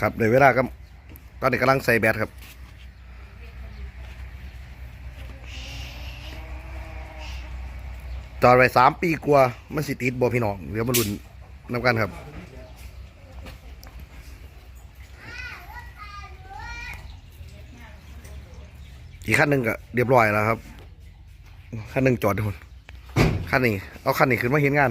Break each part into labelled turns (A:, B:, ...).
A: ครับในเวลาก็ตอนนี้กำลังใส่แบตครับจอดไว้สามปีกว่ามันสิติดบ่พี่น้องเดี๋ยวมาลุ้นนำกันครับ อีกขั้นหนึ่งก็เรียบร้อยแล้วครับขั้นหนึ่งจอดทุกคนขั้นนี้เอาขั้นนี้ขึ้นมาเห็นงาน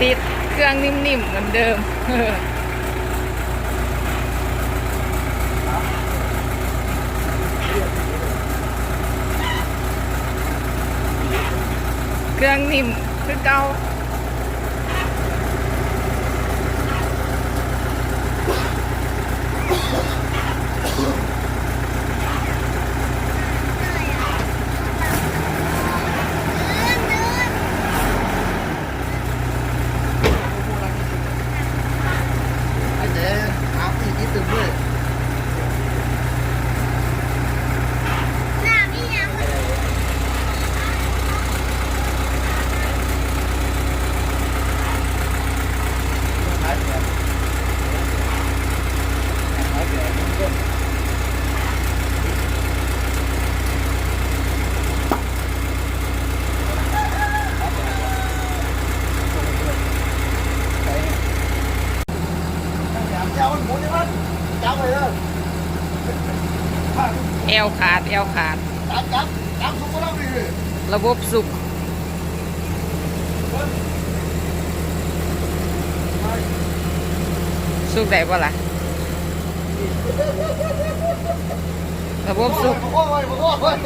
B: ติดเครื่องนิ่มๆเหมือนเดิมเครื่องนิ่มคือเก่า
A: ไอ้เจ๊หาพี่นิดตึงด้วยเจ้ามันหมุนใช่ไหมเจ้าไปเลย
B: แอวขาดแอวขาด
A: จับจับจับทุกคนแล้วดิ
B: ระบบสุกสุกได้ปะล่ะระบบสุก
A: โอ้ยโอ้ย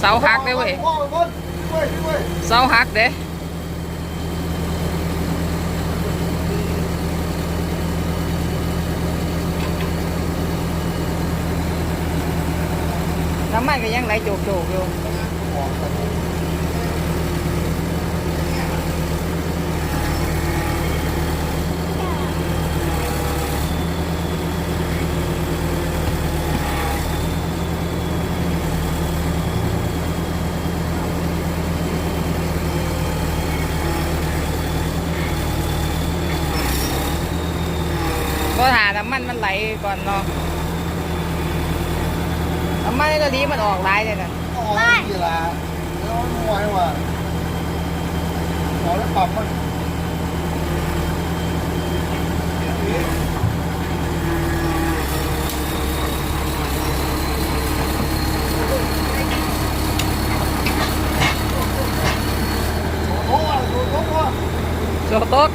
B: เสาหักเด้เว้ย
A: โอ้ยโอ้ยโอ้ยโอ้ย
B: เสาหักเด้ น้ำมันก็ยังไหลโจกโจกๆอยู่ก็หาน้ำมันมันไหลก่อนเนาะ น้ำมันในตัวนี้มันออกไหลายเลยนะ
A: โอ้ยกี่ละแล้วมันไหวว่ะขอแล้วปรับมันโอ้ยโอ้ยโอ้ย
B: โจโต๊ด